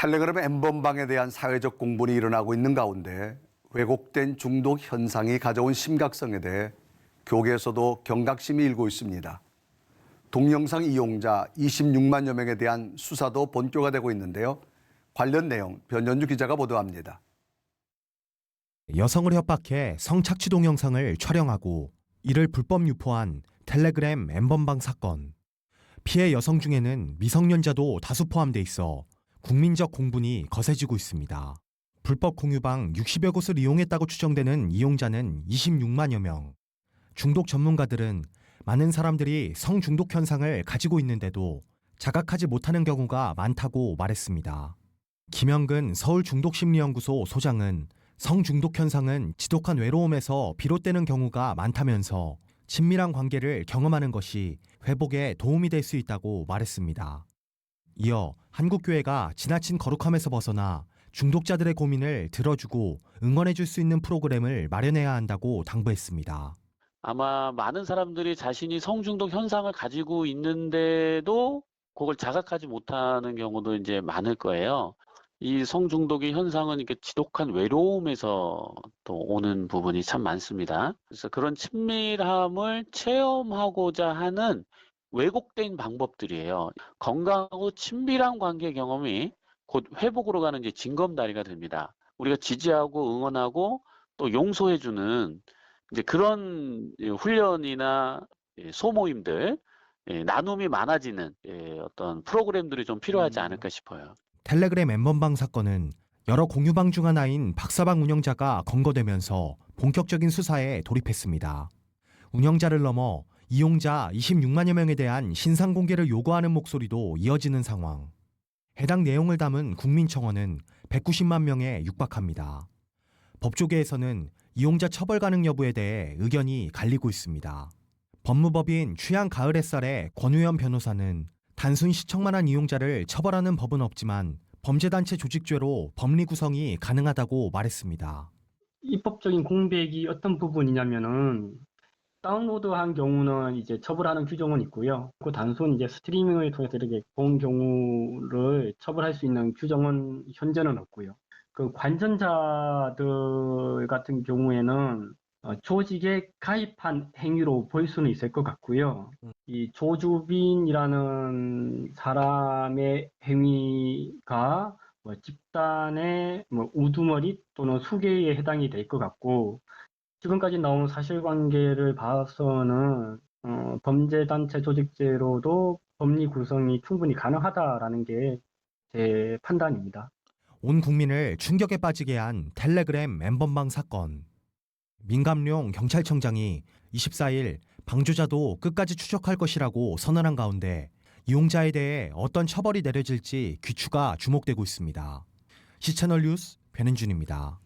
텔레그램 엠번방에 대한 사회적 공분이 일어나고 있는 가운데 왜곡된 중독 현상이 가져온 심각성에 대해 교계에서도 경각심이 일고 있습니다. 동영상 이용자 26만여 명에 대한 수사도 본격화되고 있는데요. 관련 내용 변현주 기자가 보도합니다. 여성을 협박해 성착취 동영상을 촬영하고 이를 불법 유포한 텔레그램 엠번방 사건. 피해 여성 중에는 미성년자도 다수 포함돼 있어 국민적 공분이 거세지고 있습니다. 불법 공유방 60여 곳을 이용했다고 추정되는 이용자는 26만여 명. 중독 전문가들은 많은 사람들이 성중독 현상을 가지고 있는데도 자각하지 못하는 경우가 많다고 말했습니다. 김영근 서울중독심리연구소 소장은 성중독 현상은 지독한 외로움에서 비롯되는 경우가 많다면서 친밀한 관계를 경험하는 것이 회복에 도움이 될 수 있다고 말했습니다. 이어 한국교회가 지나친 거룩함에서 벗어나 중독자들의 고민을 들어주고 응원해 줄 수 있는 프로그램을 마련해야 한다고 당부했습니다. 아마 많은 사람들이 자신이 성중독 현상을 가지고 있는데도 그걸 자각하지 못하는 경우도 이제 많을 거예요. 이 성중독의 현상은 이렇게 지독한 외로움에서 또 오는 부분이 참 많습니다. 그래서 그런 친밀함을 체험하고자 하는 왜곡된 방법들이에요. 건강하고 친밀한 관계 경험이 곧 회복으로 가는 이제 징검다리가 됩니다. 우리가 지지하고 응원하고 또 용서해주는 이제 그런 예, 훈련이나 예, 소모임들, 예, 나눔이 많아지는 예, 어떤 프로그램들이 좀 필요하지 음. 않을까 싶어요. 텔레그램 엠번방 사건은 여러 공유방 중 하나인 박사방 운영자가 검거되면서 본격적인 수사에 돌입했습니다. 운영자를 넘어 이용자 26만여 명에 대한 신상 공개를 요구하는 목소리도 이어지는 상황. 해당 내용을 담은 국민청원은 190만 명에 육박합니다. 법조계에서는 이용자 처벌 가능 여부에 대해 의견이 갈리고 있습니다. 법무법인 취향 가을 햇살의 권우현 변호사는 단순 시청만 한 이용자를 처벌하는 법은 없지만 범죄단체 조직죄로 법리 구성이 가능하다고 말했습니다. 입법적인 공백이 어떤 부분이냐면은 다운로드한 경우는 이제 처벌하는 규정은 있고요. 그 단순 이제 스트리밍을 통해서 이렇게 본 경우를 처벌할 수 있는 규정은 현재는 없고요. 그 관전자들 같은 경우에는 어, 조직에 가입한 행위로 볼 수는 있을 것 같고요. 이 조주빈이라는 사람의 행위가 뭐 집단의 뭐 우두머리 또는 수괴에 해당이 될 것 같고 지금까지 나온 사실관계를 봐서는 어, 범죄단체 조직죄로도 법리 구성이 충분히 가능하다라는 게 제 판단입니다. 온 국민을 충격에 빠지게 한 텔레그램 엠번방 사건. 민감룡 경찰청장이 24일 방조자도 끝까지 추적할 것이라고 선언한 가운데 이용자에 대해 어떤 처벌이 내려질지 귀추가 주목되고 있습니다. 시채널 뉴스 변현준입니다.